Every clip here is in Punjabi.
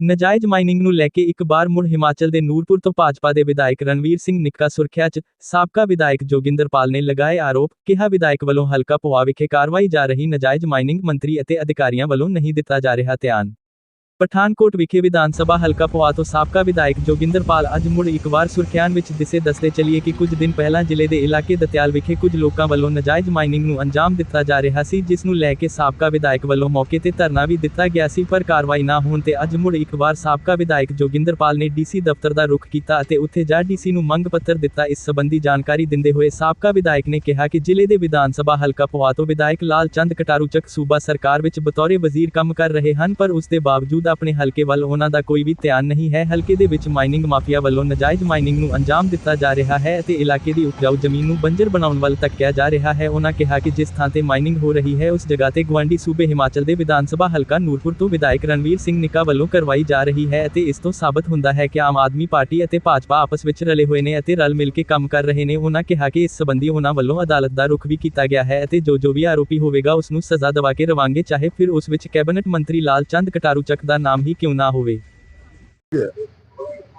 ਨਜਾਇਜ਼ ਮਾਈਨਿੰਗ ਨੂੰ ਲੈ ਕੇ ਇੱਕ ਵਾਰ ਮੁੜ ਹਿਮਾਚਲ ਦੇ ਨੂਰਪੁਰ ਤੋਂ ਭਾਜਪਾ ਦੇ ਵਿਧਾਇਕ ਰਣਵੀਰ ਸਿੰਘ ਨਿੱਕਾ ਸੁਰਖਿਆ 'ਚ ਸਾਬਕਾ ਵਿਧਾਇਕ ਜੋਗਿੰਦਰਪਾਲ ਨੇ ਲਗਾਏ ਆਰੋਪ, ਕਿਹਾ ਵਿਧਾਇਕ ਵੱਲੋਂ ਹਲਕਾ ਪੋਆ ਵਿਖੇ ਕਾਰਵਾਈ ਜਾ ਰਹੀ ਨਜਾਇਜ਼ ਮਾਈਨਿੰਗ ਮੰਤਰੀ ਅਤੇ ਅਧਿਕਾਰੀਆਂ ਵੱਲੋਂ ਨਹੀਂ ਦਿੱਤਾ ਜਾ ਰਿਹਾ ਧਿਆਨ। ਪਠਾਨਕੋਟ ਵਿਖੇ ਵਿਧਾਨ ਸਭਾ ਹਲਕਾ ਪੋਆ ਤੋਂ ਸਾਬਕਾ ਵਿਧਾਇਕ ਜੋਗਿੰਦਰਪਾਲ ਅੱਜ ਮੁੜ ਇੱਕ ਵਾਰ ਸੁਰਖਿਆਨ ਵਿੱਚ ਦਿਸੇ ਦੱਸਦੇ ਚੱਲੀਏ ਕਿ ਕੁਝ ਦਿਨ ਪਹਿਲਾਂ ਜ਼ਿਲ੍ਹੇ ਦੇ ਇਲਾਕੇ ਦਤਿਆਲ ਵਿਖੇ ਕੁਝ ਲੋਕਾਂ ਵੱਲੋਂ ਨਜਾਇਜ਼ ਮਾਈਨਿੰਗ ਨੂੰ ਅੰਜਾਮ ਦਿੱਤਾ ਜਾ ਰਿਹਾ ਸੀ, ਜਿਸ ਨੂੰ ਲੈ ਕੇ ਸਾਬਕਾ ਵਿਧਾਇਕ ਵੱਲੋਂ ਮੌਕੇ ਤੇ ਧਰਨਾ ਵੀ ਦਿੱਤਾ ਗਿਆ ਸੀ, ਪਰ ਕਾਰਵਾਈ ਨਾ ਹੋਣ ਤੇ ਅੱਜ ਮੁੜ ਇੱਕ ਵਾਰ ਸਾਬਕਾ ਵਿਧਾਇਕ ਜੋਗਿੰਦਰਪਾਲ ਨੇ ਡੀਸੀ ਦਫ਼ਤਰ ਦਾ ਰੁਖ ਕੀਤਾ ਅਤੇ ਉੱਥੇ ਜਾ ਡੀਸੀ ਨੂੰ ਮੰਗ ਪੱਤਰ ਦਿੱਤਾ। ਇਸ ਸਬੰਧੀ ਜਾਣਕਾਰੀ ਦਿੰਦੇ ਹੋਏ ਸਾਬਕਾ ਵਿਧਾਇਕ ਨੇ ਕਿਹਾ ਕਿ ਜ਼ਿਲ੍ਹੇ ਦੇ ਵਿਧਾਨ ਸਭਾ ਹਲਕਾ ਪੋਆ ਤੋਂ ਵਿਧਾਇਕ ਲਾਲ ਚੰਦ ਕਟਾਰੂ ਚੱਕ ਸੂਬਾ ਸਰਕਾਰ ਵਿੱਚ ਬਤੌਰੇ ਵਜ਼ੀਰ ਕੰਮ ਕਰ ਰਹੇ ਹਨ, ਪਰ ਉਸ ਦੇ ਬਾਵਜੂਦ ਆਪਣੇ ਹਲਕੇ ਵੱਲ ਉਹਨਾਂ ਦਾ ਕੋਈ ਵੀ ਧਿਆਨ ਨਹੀਂ ਹੈ। ਹਲਕੇ ਦੇ ਵਿੱਚ ਮਾਈਨਿੰਗ ਮਾਫੀਆ ਵੱਲੋਂ ਨਜਾਇਜ਼ ਮਾਈਨਿੰਗ ਨੂੰ ਅੰਜਾਮ ਦਿੱਤਾ ਜਾ ਰਿਹਾ ਹੈ ਅਤੇ ਇਲਾਕੇ ਦੀ ਉਪਜਾਊ ਜ਼ਮੀਨ ਨੂੰ ਬੰਜਰ ਬਣਾਉਣ ਵੱਲ ਧੱਕਿਆ ਜਾ ਰਿਹਾ ਹੈ। ਉਹਨਾਂ ਕਿਹਾ ਕਿ ਜਿਸ ਥਾਂ ਤੇ ਮਾਈਨਿੰਗ ਹੋ ਰਹੀ ਹੈ, ਉਸ ਜਗ੍ਹਾ ਤੇ ਗਵਾਂਡੀ ਸੂਬੇ ਹਿਮਾਚਲ ਦੇ ਵਿਧਾਨ ਸਭਾ ਹਲਕਾ ਨੂਰਪੁਰ ਤੋਂ ਵਿਧਾਇਕ ਰਣਵੀਰ ਸਿੰਘ ਨਿੱਕਾ ਵੱਲੋਂ ਕਰਵਾਈ ਜਾ ਰਹੀ ਹੈ ਅਤੇ ਇਸ ਤੋਂ ਸਾਬਤ ਹੁੰਦਾ ਹੈ ਕਿ ਆਮ ਆਦਮੀ ਪਾਰਟੀ ਅਤੇ ਭਾਜਪਾ ਆਪਸ ਵਿੱਚ ਰਲੇ ਹੋਏ ਨੇ ਅਤੇ ਰਲ ਮਿਲ ਕੇ ਕੰਮ ਕਰ ਰਹੇ ਨੇ। ਉਹਨਾਂ ਕਿਹਾ ਕਿ ਇਸ ਸਬੰਧੀ ਉਹਨਾਂ ਵੱਲੋਂ ਅਦਾਲਤ ਦਾ ਰੁਖ ਵੀ ਕੀਤਾ ਗਿਆ ਹੈ ਅਤੇ ਜੋ ਜੋ ਵੀ ਆਰੋਪੀ ਹੋਵੇਗਾ, ਉਸ ਨੂੰ ਸਜ਼ਾ ਦਵਾ ਕੇ ਰਵਾਂਗੇ, ਚਾਹੇ ਫਿਰ ਉਸ ਵਿੱਚ ਕੈਬਨਿਟ ਮੰਤਰੀ ਲਾਲ ਚੰਦ ਕਟਾਰੂ ਚੱਕ ਦਾ ਨਾਮ ਹੀ ਕਿਉਂ ਨਾ ਹੋਵੇ?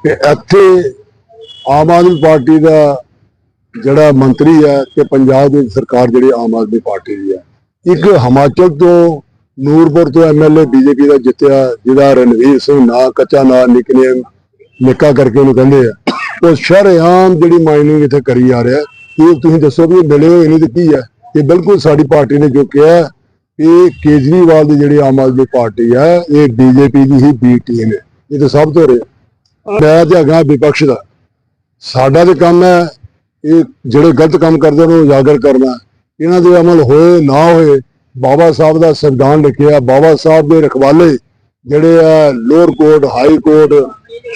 ਕਿ ਇੱਥੇ ਆਮ ਆਦਮੀ ਪਾਰਟੀ ਦਾ ਜਿਹੜਾ ਮੰਤਰੀ ਹੈ ਤੇ ਪੰਜਾਬ ਦੀ ਸਰਕਾਰ ਜਿਹੜੀ ਆਮ ਆਦਮੀ ਪਾਰਟੀ ਦੀ ਹੈ, ਇੱਕ ਹਿਮਾਚਲ ਤੋਂ ਨੂਰਪੁਰ ਤੋਂ ਐਮਐਲਏ ਬੀਜੇਪੀ ਦਾ ਜਿੱਤਿਆ, ਜਿਹਦਾ ਰਣਵੀਰ ਸਿੰਘ ਨਾਂ ਕੱਚਾ ਨਾਂ ਨਿਕਨੇਮ ਨਿੱਕਾ ਕਰਕੇ ਉਹਨੂੰ ਕਹਿੰਦੇ ਆ। ਉਹ ਸ਼ਰੇਆਮ ਜਿਹੜੀ ਮਾਈਨਿੰਗ ਇੱਥੇ ਕਰੀ ਆ ਰਿਹਾ, ਇਹ ਤੁਸੀਂ ਦੱਸੋ ਵੀ ਇਹ ਮਿਲੇ ਹੋਏ ਨਹੀਂ ਤੇ ਕੀ ਹੈ? ਇਹ ਬਿਲਕੁਲ ਸਾਡੀ ਪਾਰਟੀ ਨੇ ਜੋ ਕਿਹਾ ਇਹ ਕੇਜਰੀਵਾਲ ਦੀ ਜਿਹੜੀ ਆਮ ਆਦਮੀ ਪਾਰਟੀ ਹੈ, ਇਹ ਬੀਜੇਪੀ ਦੀ ਹੀ ਬੀ ਟੀਮ ਹੈ। ਇਹ ਤਾਂ ਸਭ ਤੋਂ ਰਿਹਾ ਮੈਂ ਤੇ ਅਗਾ ਵਿਪਕਸ਼ ਦਾ। ਸਾਡਾ ਤੇ ਕੰਮ ਹੈ, ਇਹ ਜਿਹੜੇ ਗਲਤ ਕੰਮ ਕਰਦੇ ਨੇ, ਉਹ ਉਜਾਗਰ ਕਰਨਾ ਇਹਨਾਂ ਦੇ ਅਮਲ ਹੋਏ, ਨਾ ਹੋਏ, ਬਾਬਾ ਸਾਹਿਬ ਦਾ ਸੰਵਿਧਾਨ ਲਿਖਿਆ, ਬਾਬਾ ਸਾਹਿਬ ਦੇ ਰਖਵਾਲੇ ਜਿਹੜੇ ਆ, lower court, high court,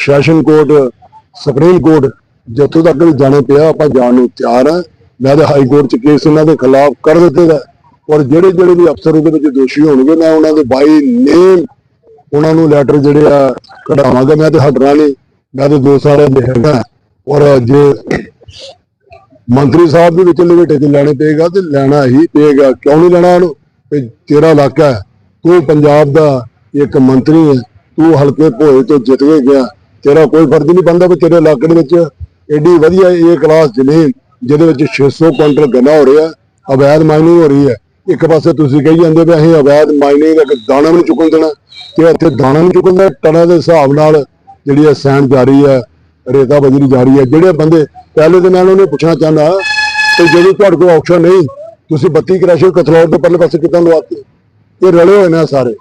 session court, supreme court, ਜਿੱਥੋਂ ਤੱਕ ਵੀ ਜਾਣੇ ਪਿਆ, ਆਪਾਂ ਜਾਣ ਨੂੰ ਤਿਆਰ ਆ। ਮੈਂ ਤਾਂ ਹਾਈ ਕੋਰਟ ਚ ਕੇਸ ਇਹਨਾਂ ਦੇ ਖਿਲਾਫ ਕਰ ਦਿੱਤੇ ਦਾ। ਔਰ ਜਿਹੜੇ ਜਿਹੜੇ ਵੀ ਅਫਸਰ ਉਹਦੇ ਵਿੱਚ ਦੋਸ਼ੀ ਹੋਣਗੇ, ਮੈਂ ਉਹਨਾਂ ਦੇ ਬਾਈ ਨੇਮ ਉਹਨਾਂ ਨੂੰ ਲੈਟਰ ਜਿਹੜੇ ਆ ਕਢਾਵਾਂਗਾ। ਮੈਂ ਤੇ ਹਟਣਾ ਨਹੀਂ, ਮੈਂ ਤੇ ਦੋ ਸਾਲ ਦੇ ਹੈਗਾ। ਔਰ ਜੇ ਮੰਤਰੀ ਸਾਹਿਬ ਦੇ ਵਿੱਚ ਲਵੇਟੇ ਤੇ ਲੈਣੇ ਪਏਗਾ ਤੇ ਲੈਣਾ ਹੀ ਪਏਗਾ। ਕਿਉਂ ਨਹੀਂ ਲੈਣਾ ਉਹਨੂੰ? ਤੇ ਤੇਰਾ ਇਲਾਕਾ ਹੈ। ਤੂੰ ਪੰਜਾਬ ਦਾ ਇੱਕ ਮੰਤਰੀ ਹੈ। ਤੂੰ ਹਲਕੇ ਭੋਏ ਤੋਂ ਜਿੱਤ ਕੇ ਗਿਆ। ਤੇਰਾ ਕੋਈ ਫਰਜ਼ ਨਹੀਂ ਬਣਦਾ ਵੀ ਤੇਰੇ ਇਲਾਕੇ ਦੇ ਵਿੱਚ ਐਡੀ ਵਧੀਆ ਇਹ ਕਲਾਸ ਜ਼ਮੀਨ ਜਿਹਦੇ ਵਿੱਚ 600 ਕੁਇੰਟਲ ਗੰਨਾ ਹੋ ਰਿਹਾ, ਅਵੈਧ ਮਾਈਨਿੰਗ ਹੋ ਰਹੀ ਹੈ। ਇੱਕ ਪਾਸੇ ਤੁਸੀਂ ਕਹੀ ਜਾਂਦੇ ਵੀ ਅਸੀਂ ਅਵੈਧ ਮਾਈਨਿੰਗ ਦਾ ਦਾਣਾ ਵੀ ਨਹੀਂ ਚੁੱਕਣ ਦੇਣਾ ਤੇ ਇੱਥੇ ਦਾਣਾ ਨਹੀਂ ਚੁੱਕਣ ਦਾ ਟਨਾਂ ਦੇ ਹਿਸਾਬ ਨਾਲ ਜਿਹੜੀ ਹੈ ਸੈਂਡ ਜਾਰੀ ਹੈ, ਰੇਤਾ ਬਜਰੀ ਜਾਰੀ ਹੈ। ਜਿਹੜੇ ਬੰਦੇ ਪਹਿਲੇ ਤੇ ਮੈਂ ਉਹਨਾਂ ਨੂੰ ਪੁੱਛਣਾ ਚਾਹੁੰਦਾ ਕਿ ਜਦੋਂ ਤੁਹਾਡੇ ਕੋਲ ਆਪਸ਼ਨ ਨਹੀਂ, ਤੁਸੀਂ 32 ਕ੍ਰੈਸ਼ਰ ਕਥਲੌਰ ਦੇ ਪਰਲੇ ਪਾਸੇ ਕਿੱਦਾਂ ਲਵਾਤੇ? ਇਹ ਰਲੇ ਹੋਏ ਨੇ ਸਾਰੇ।